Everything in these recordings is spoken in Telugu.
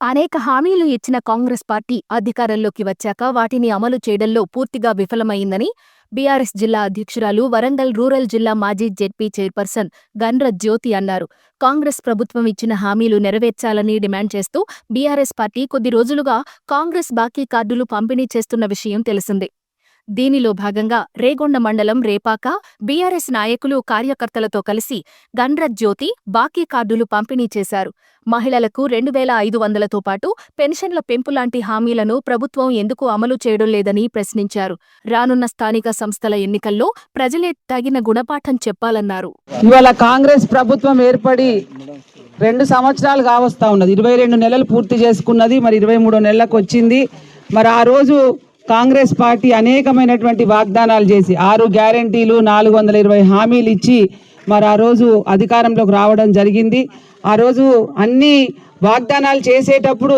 అనేక హామీలు ఇచ్చిన కాంగ్రెస్ పార్టీ అధికారంలోకి వచ్చాక వాటిని అమలు చేయడంలో పూర్తిగా విఫలమైందని బీఆర్ఎస్ జిల్లా అధ్యక్షురాలు వరంగల్ రూరల్ జిల్లా మాజీ జెడ్పీ చైర్పర్సన్ గన్ర జ్యోతి అన్నారు. కాంగ్రెస్ ప్రభుత్వం ఇచ్చిన హామీలు నెరవేర్చాలని డిమాండ్ చేస్తూ బీఆర్ఎస్ పార్టీ కొద్ది రోజులుగా కాంగ్రెస్ బాకీ కార్డులు పంపిణీ చేస్తున్న విషయం తెలిసిందే. దీనిలో భాగంగా రేగొండ మండలం రేపాక బీఆర్ఎస్ నాయకులు కార్యకర్తలతో కలిసి గండ్ర జ్యోతి బాకీ కార్డులు పంపిణీ చేశారు. మహిళలకు రెండు వేల ఐదు వందలతో పాటు పెన్షన్ల పెంపు లాంటి హామీలను ప్రభుత్వం ఎందుకు అమలు చేయడం లేదని ప్రశ్నించారు. రానున్న స్థానిక సంస్థల ఎన్నికల్లో ప్రజలే తగిన గుణపాఠం చెప్పాలన్నారు. ఇవాళ కాంగ్రెస్ ప్రభుత్వం ఏర్పడి రెండు సంవత్సరాలు కావస్తా ఉన్నది. ఇరవై రెండు నెలలు పూర్తి చేసుకున్నది మరి ఇరవై మూడో నెలలకు వచ్చింది. మరి ఆ రోజు కాంగ్రెస్ పార్టీ అనేకమైనటువంటి వాగ్దానాలు చేసి ఆరు గ్యారంటీలు నాలుగు వందల ఇరవై హామీలు ఇచ్చి మరి ఆ రోజు అధికారంలోకి రావడం జరిగింది. ఆ రోజు అన్ని వాగ్దానాలు చేసేటప్పుడు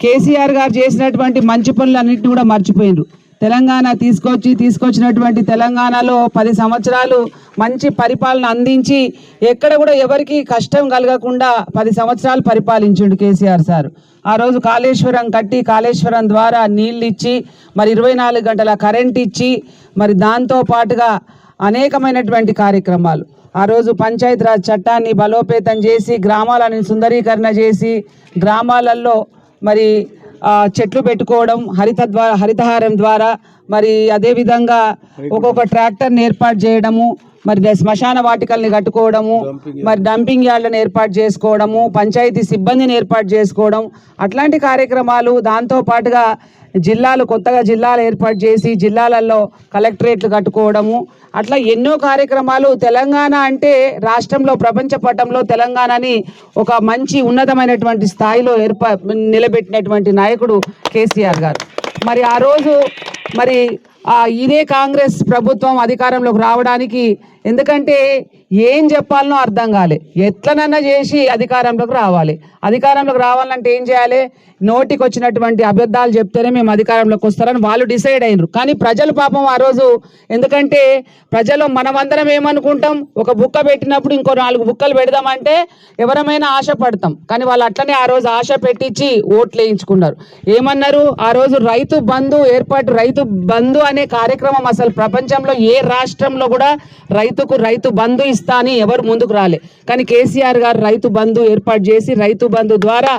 కేసీఆర్ గారు చేసినటువంటి మంచి పనులన్నింటినీ కూడా మర్చిపోయినారు తెలంగాణ తీసుకొచ్చి తీసుకొచ్చినటువంటి తెలంగాణలో పది సంవత్సరాలు మంచి పరిపాలన అందించి ఎక్కడ కూడా ఎవరికి కష్టం కలగకుండా పది సంవత్సరాలు పరిపాలించిండు కేసీఆర్ సార్. ఆ రోజు కాళేశ్వరం కట్టి కాళేశ్వరం ద్వారా నీళ్ళు ఇచ్చి మరి ఇరవై నాలుగు గంటల కరెంట్ ఇచ్చి మరి దాంతో పాటుగా అనేకమైనటువంటి కార్యక్రమాలు. ఆ రోజు పంచాయతీరాజ్ చట్టాన్ని బలోపేతం చేసి గ్రామాలను సుందరీకరణ చేసి గ్రామాలలో మరి చెట్లు పెట్టుకోవడం హరిత ద్వారా హరితహారం ద్వారా మరి అదేవిధంగా ఒక్కొక్క ట్రాక్టర్ని ఏర్పాటు చేయడము మరి శ్మశాన వాటికల్ని కట్టుకోవడము మరి డంపింగ్ యార్డ్లను ఏర్పాటు చేసుకోవడము పంచాయతీ సిబ్బందిని ఏర్పాటు చేసుకోవడం అట్లాంటి కార్యక్రమాలు దాంతో పాటుగా జిల్లాలు కొత్తగా జిల్లాలు ఏర్పాటు చేసి జిల్లాలలో కలెక్టరేట్లు కట్టుకోవడము అట్లా ఎన్నో కార్యక్రమాలు. తెలంగాణ అంటే రాష్ట్రంలో ప్రపంచ పటంలో తెలంగాణని ఒక మంచి ఉన్నతమైనటువంటి స్థాయిలో ఏర్పా నిలబెట్టినటువంటి నాయకుడు కేసీఆర్ గారు. మరి ఆ రోజు మరి ఇదే కాంగ్రెస్ ప్రభుత్వం అధికారంలోకి రావడానికి ఎందుకంటే ఏం చెప్పాలనో అర్థం కాలే. ఎట్లనన్నా చేసి అధికారంలోకి రావాలి. అధికారంలోకి రావాలంటే ఏం చేయాలి? నోటికి వచ్చినటువంటి అబద్ధాలు చెప్తేనే మేము అధికారంలోకి వస్తారని వాళ్ళు డిసైడ్ అయినరు. కానీ ప్రజలు పాపం ఆ రోజు ఎందుకంటే ప్రజలు మనమందరం ఏమనుకుంటాం? ఒక బుక్క పెట్టినప్పుడు ఇంకో నాలుగు బుక్కలు పెడదామంటే ఎవరమైనా ఆశపడతాం. కానీ వాళ్ళు అట్లనే ఆ రోజు ఆశ పెట్టించి ఓట్లు వేయించుకున్నారు. ఏమన్నారు? ఆ రోజు రైతు బంధు ఏర్పాటు రైతు బంధు అనే కార్యక్రమం అసలు ప్రపంచంలో ఏ రాష్ట్రంలో కూడా రైతుకు రైతు బంధు ఇస్తా అని ఎవరు ముందుకు రాలే. కానీ కేసీఆర్ గారు రైతు బంధు ఏర్పాటు చేసి రైతు బంధు ద్వారా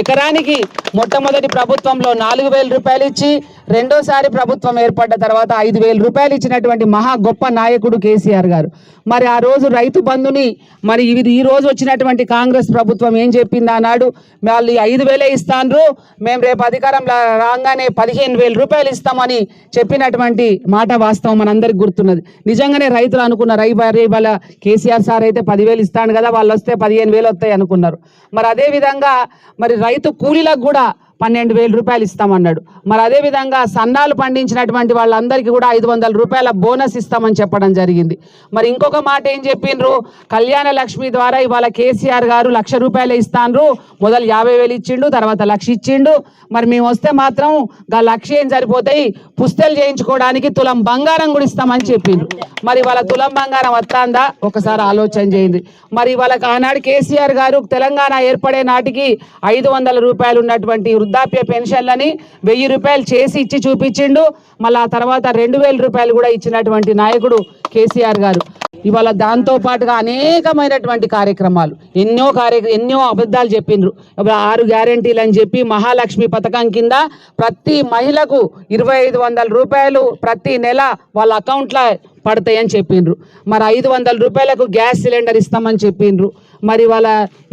ఎకరానికి మొట్టమొదటి ప్రభుత్వంలో నాలుగు వేల రూపాయలు ఇచ్చి రెండోసారి ప్రభుత్వం ఏర్పడ్డ తర్వాత ఐదు వేల రూపాయలు ఇచ్చినటువంటి మహా గొప్ప నాయకుడు కేసీఆర్ గారు. మరి ఆ రోజు రైతు బంధుని మరి ఇది ఈ రోజు వచ్చినటువంటి కాంగ్రెస్ ప్రభుత్వం ఏం చెప్పింది ఆనాడు? వాళ్ళు ఈ ఐదు వేలే ఇస్తాను మేము రేపు అధికారంలో రాగానే పదిహేను వేల రూపాయలు ఇస్తామని చెప్పినటువంటి మాట వాస్తవం మనందరికి గుర్తున్నది. నిజంగానే రైతులు అనుకున్నారు రై వాళ్ళ కేసీఆర్ సార్ అయితే పదివేలు ఇస్తాను కదా వాళ్ళు వస్తే పదిహేను వేలు వస్తాయి అనుకున్నారు. మరి అదే విధంగా మరి రైతు కూలీలకు కూడా పన్నెండు వేల రూపాయలు ఇస్తామన్నాడు. మరి అదే విధంగా సన్నాలు పండించినటువంటి వాళ్ళందరికీ కూడా ఐదు వందల రూపాయల బోనస్ ఇస్తామని చెప్పడం జరిగింది. మరి ఇంకొక మాట ఏం చెప్పిండ్రు కళ్యాణ లక్ష్మి ద్వారా ఇవాళ కేసీఆర్ గారు లక్ష రూపాయలు ఇస్తాన్రు. మొదలు యాభై వేలు ఇచ్చిండు తర్వాత లక్ష ఇచ్చిండు. మరి మేము వస్తే మాత్రం గా లక్ష ఏం సరిపోతాయి? పుస్తలు చేయించుకోవడానికి తులం బంగారం కూడా ఇస్తామని చెప్పిండ్రు. మరి వాళ్ళ తులం బంగారం వస్తాందా ఒకసారి ఆలోచన చేయండి. మరి వాళ్ళకి ఆనాడు కేసీఆర్ గారు తెలంగాణ ఏర్పడే నాటికి ఐదు వందల రూపాయలు ఉన్నటువంటి వృద్ధాప్య పెన్షన్లని వెయ్యి రూపాయలు చేసి ఇచ్చి చూపించిండు. మళ్ళీ ఆ తర్వాత రెండు వేల రూపాయలు కూడా ఇచ్చినటువంటి నాయకుడు కేసీఆర్ గారు. ఇవాళ దాంతో పాటుగా అనేకమైనటువంటి కార్యక్రమాలు ఎన్నో కార్య ఎన్నో అబద్ధాలు చెప్పిండ్రు. ఇప్పుడు ఆరు గ్యారెంటీలు అని చెప్పి మహాలక్ష్మి పథకం కింద ప్రతి మహిళకు ఇరవై ఐదు వందల రూపాయలు ప్రతి నెల వాళ్ళ అకౌంట్లో పడతాయని చెప్పిండ్రు. మరి ఐదు వందల రూపాయలకు గ్యాస్ సిలిండర్ ఇస్తామని చెప్పిండ్రు. మరి వాళ్ళ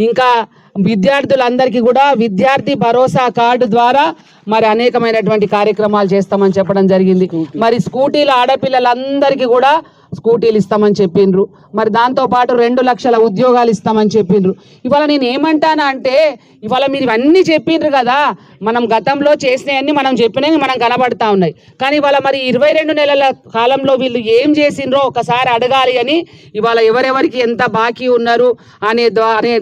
ఇంకా విద్యార్థులందరికీ కూడా విద్యార్థి భరోసా కార్డు ద్వారా మరి అనేకమైనటువంటి కార్యక్రమాలు చేస్తామని చెప్పడం జరిగింది. మరి స్కూటీల ఆడపిల్లలందరికీ కూడా స్కూటీలు ఇస్తామని చెప్పిండ్రు. మరి దాంతో పాటు రెండు లక్షల ఉద్యోగాలు ఇస్తామని చెప్పిండ్రు. ఇవాళ నేను ఏమంటానా అంటే ఇవాళ మీరు ఇవన్నీ చెప్పిండ్రు కదా మనం గతంలో చేసినవన్నీ మనం చెప్పినవి మనం కనబడతా ఉన్నాయి. కానీ ఇవాళ మరి ఇరవై రెండు నెలల కాలంలో వీళ్ళు ఏం చేసిండ్రో ఒకసారి అడగాలి అని ఇవాళ ఎవరెవరికి ఎంత బాకీ ఉన్నారు అనే అనే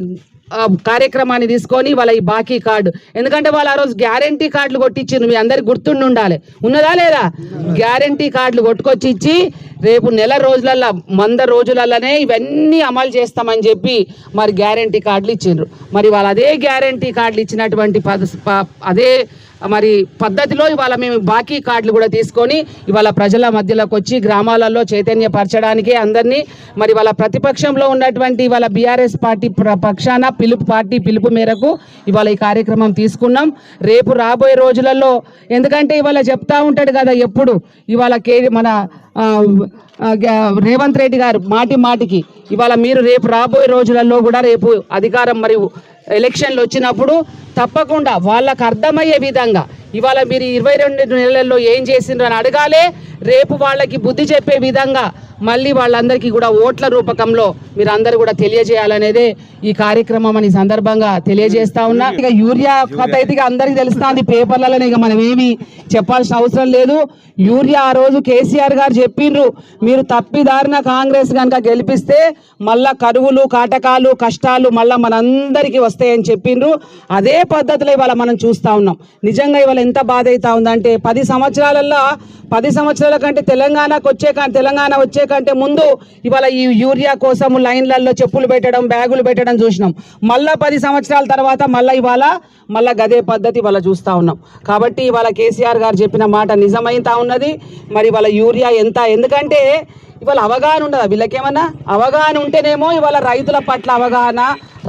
కార్యక్రమాన్ని తీసుకొని వాళ్ళ ఈ బాకీ కార్డు. ఎందుకంటే వాళ్ళు ఆ రోజు గ్యారంటీ కార్డులు కొట్టించింది మీ అందరికి గుర్తుండి ఉండాలి ఉన్నదా లేదా? గ్యారంటీ కార్డులు కొట్టుకొచ్చి ఇచ్చి రేపు నెల రోజులల్లో వంద రోజులలోనే ఇవన్నీ అమలు చేస్తామని చెప్పి మరి గ్యారంటీ కార్డులు ఇచ్చిండ్రు. మరి వాళ్ళు అదే గ్యారంటీ కార్డులు ఇచ్చినటువంటి ప- అదే మరి పద్ధతిలో ఇవాళ మేము బాకీ కార్డులు కూడా తీసుకొని ఇవాళ ప్రజల మధ్యలోకి వచ్చి గ్రామాలలో చైతన్యపరచడానికి అందరినీ మరి వాళ్ళ ప్రతిపక్షంలో ఉన్నటువంటి ఇవాళ బీఆర్ఎస్ పార్టీ పక్షాన పిలుపు పార్టీ పిలుపు మేరకు ఇవాళ ఈ కార్యక్రమం తీసుకున్నాం. రేపు రాబోయే రోజులలో ఎందుకంటే ఇవాళ చెప్తా ఉంటాడు కదా ఎప్పుడు ఇవాళ కే మన రేవంత్ రెడ్డి గారు మాటి మాటికి ఇవాళ మీరు రేపు రాబోయే రోజులలో కూడా రేపు అధికారం మరియు ఎలక్షన్లు వచ్చినప్పుడు తప్పకుండా వాళ్ళకు అర్థమయ్యే విధంగా. ఇవాళ మీరు ఇరవై రెండు నెలల్లో ఏం చేసిండ్రు అని అడగాలే రేపు వాళ్ళకి బుద్ధి చెప్పే విధంగా మళ్ళీ వాళ్ళందరికీ కూడా ఓట్ల రూపకంలో మీరు అందరూ కూడా తెలియజేయాలనేదే ఈ కార్యక్రమం అని సందర్భంగా తెలియజేస్తా ఉన్నా. ఇక యూరియా కథ అయితే అందరికీ తెలుస్తుంది. పేపర్లలో ఇక మనం ఏమి చెప్పాల్సిన అవసరం లేదు. యూరియా ఆ రోజు కేసీఆర్ గారు చెప్పిండ్రు మీరు తప్పిదారిన కాంగ్రెస్ కనుక గెలిపిస్తే మళ్ళా కరువులు కాటకాలు కష్టాలు మళ్ళా మనందరికీ వస్తాయని చెప్పిండ్రు. అదే పద్ధతిలో ఇవాళ మనం చూస్తా ఉన్నాం. నిజంగా ఇవాళ ఎంత బాధ అవుతా ఉందంటే పది సంవత్సరాలలో పది సంవత్సరాల కంటే తెలంగాణకు వచ్చే తెలంగాణ వచ్చే కంటే ముందు ఇవాళ ఈ యూరియా కోసం లైన్లలో చెప్పులు పెట్టడం బ్యాగులు పెట్టడం చూసినాం. మళ్ళా పది సంవత్సరాల తర్వాత మళ్ళీ ఇవాళ మళ్ళీ గదే పద్ధతి ఇవాళ చూస్తూ ఉన్నాం. కాబట్టి ఇవాళ కేసీఆర్ గారు చెప్పిన మాట నిజమైతా ఉన్నది. మరి ఇవాళ యూరియా ఎంత ఎందుకంటే ఇవాళ అవగాహన ఉండదా వీళ్ళకేమన్నా? అవగాహన ఉంటేనేమో ఇవాళ రైతుల పట్ల అవగాహన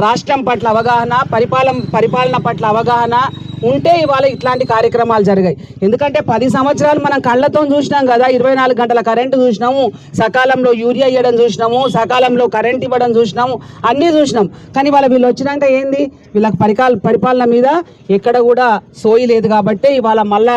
రాష్ట్రం పట్ల అవగాహన పరిపాలన పరిపాలన పట్ల అవగాహన ఉంటే ఇవాళ ఇట్లాంటి కార్యక్రమాలు జరిగాయి. ఎందుకంటే పది సంవత్సరాలు మనం కళ్ళతో చూసినాం కదా ఇరవై నాలుగు గంటల కరెంటు చూసినాము సకాలంలో యూరియా ఇవ్వడం చూసినాము సకాలంలో కరెంట్ ఇవ్వడం చూసినాము అన్నీ చూసినాం. కానీ వాళ్ళ వీళ్ళు వచ్చినాక ఏంది? వీళ్ళకి పరికాల పరిపాలన మీద ఎక్కడ కూడా సోయి లేదు కాబట్టి ఇవాళ మళ్ళా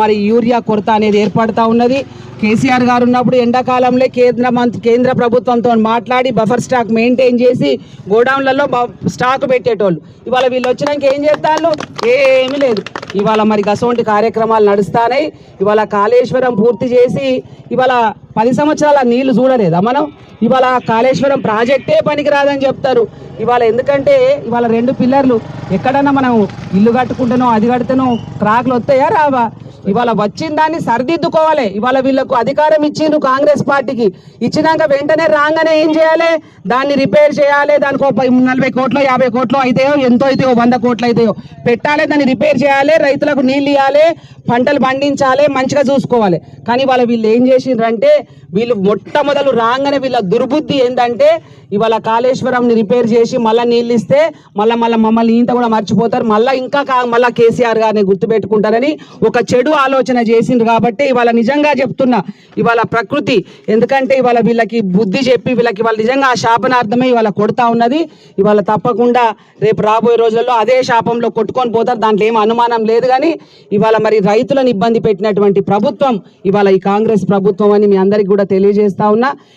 మరి యూరియా కొరత అనేది ఏర్పడతా ఉన్నది. కేసీఆర్ గారు ఉన్నప్పుడు ఎండాకాలంలో కేంద్ర మంత్రి కేంద్ర ప్రభుత్వంతో మాట్లాడి బఫర్ స్టాక్ మెయింటైన్ చేసి గోడౌన్లలో బ- స్టాక్ పెట్టేటోళ్ళు. ఇవాళ వీళ్ళు వచ్చినాక ఏం చేస్తారు ఏమీ లేదు. ఇవాళ మరి గసోంటి కార్యక్రమాలు నడుస్తానే ఇవాళ కాళేశ్వరం పూర్తి చేసి ఇవాళ పది సంవత్సరాల నీళ్ళు చూడలేదా మనం? ఇవాళ కాళేశ్వరం ప్రాజెక్టే పనికిరాదని చెప్తారు. ఇవాళ ఎందుకంటే ఇవాళ రెండు పిల్లర్లు. ఎక్కడన్నా మనం ఇల్లు కట్టుకుంటానో అది కడితేనో క్రాక్లు వస్తాయా రావా? ఇవాళ వచ్చిన దాన్ని సరిదిద్దుకోవాలి. ఇవాళ వీళ్ళకు అధికారం ఇచ్చిండ్రు కాంగ్రెస్ పార్టీకి. ఇచ్చినాక వెంటనే రాగానే ఏం చేయాలి? దాన్ని రిపేర్ చేయాలి. దానికి ఒక నలభై కోట్లు యాభై కోట్లు అయితాయో ఎంతో అయితాయో వంద కోట్లు అయితాయో పెట్టాలి. దాన్ని రిపేర్ చేయాలి. రైతులకు నీళ్ళు ఇవ్వాలి. పంటలు పండించాలి. మంచిగా చూసుకోవాలి. కానీ వాళ్ళ వీళ్ళు ఏం చేసిండ్రంటే వీళ్ళు మొట్టమొదలు రాగానే వీళ్ళ దుర్బుద్ధి ఏంటంటే ఇవాళ కాళేశ్వరంని రిపేర్ చేసి మళ్ళీ నీళ్ళు ఇస్తే మళ్ళీ మళ్ళీ మమ్మల్ని ఇంత కూడా మర్చిపోతారు. మళ్ళీ ఇంకా కా- కేసీఆర్ గారిని గుర్తుపెట్టుకుంటారని ఒక చెడు ఆలోచన చేసిండ్రు కాబట్టి ఇవాళ నిజంగా చెప్తున్నా ఇవాళ ప్రకృతి ఎందుకంటే ఇవాళ వీళ్ళకి బుద్ధి చెప్పి వీళ్ళకి వాళ్ళ నిజంగా ఆ శాపనార్థమే ఇవాళ కొడతా ఉన్నది. ఇవాళ తప్పకుండా రేపు రాబోయే రోజుల్లో అదే శాపంలో కొట్టుకొని పోతారు. దాంట్లో ఏం అనుమానం లేదు కానీ ఇవాళ మరి రైతులను ఇబ్బంది పెట్టినటువంటి ప్రభుత్వం ఇవాళ ఈ కాంగ్రెస్ ప్రభుత్వం అని మీ అందరికి కూడా తెలియజేస్తా ఉన్నా.